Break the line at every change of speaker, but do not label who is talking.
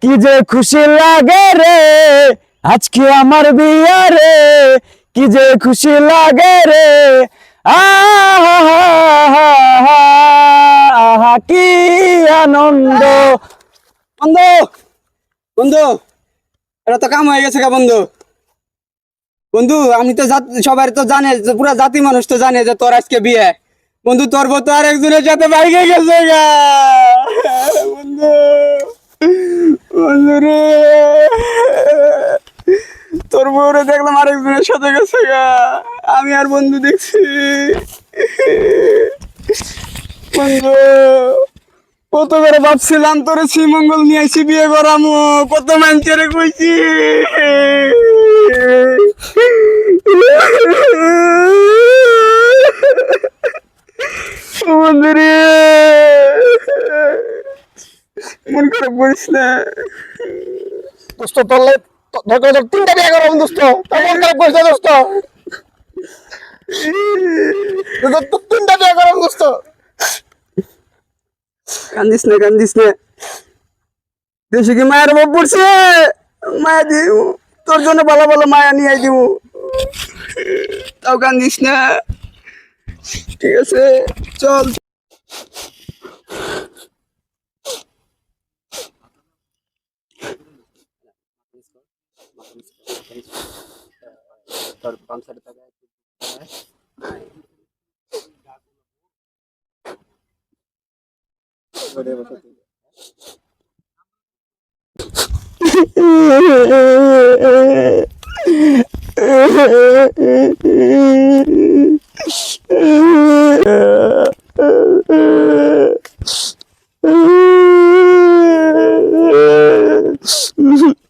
কি যে খুশি লাগে রে? আজকে আমার বিয়া রে। কি যে খুশি লাগে রে? আহা, কি আনন্দ।
বন্ধু বন্ধু, এটা তো কাম হয়ে গেছে গা বন্ধু। বন্ধু, আমি তো সবাই তো জানে পুরা জাতি মানুষ তো জানে যে তোর আজকে বিয়ে। বন্ধু, তোর তো আর একজনের সাথে বাইকে গেছে গা। বন্ধু। বন্ধু রে। তোর বউরে দেখলাম আরেকজনের সাথে গেছে গা। আমি আর বন্ধু দেখছি। বন্ধু, কত করে ভাবছিলাম তোর শ্রীমঙ্গল নিয়ে এসে বিয়ে করামো, কত মানুষের কইছি। বন্ধুরে মন খারাপ করিস না।
দোস্ত তোর লাই- তো- তোর তোর তিনটা বিয়ে করাম দোস্ত। তোর মন খারাপ করিস না দোস্ত। তিনটা বিয়ে করাম দোস্ত।
কান্দিস না কান্দিস না। দেশে কি মায়ের অভাব পড়ছে? মায়া দিব তোর জন্য ভালো ভালো মায়া নিয়ে দিব। তাও কান্দিস না। ঠিক আছে চল। Mm-hmm.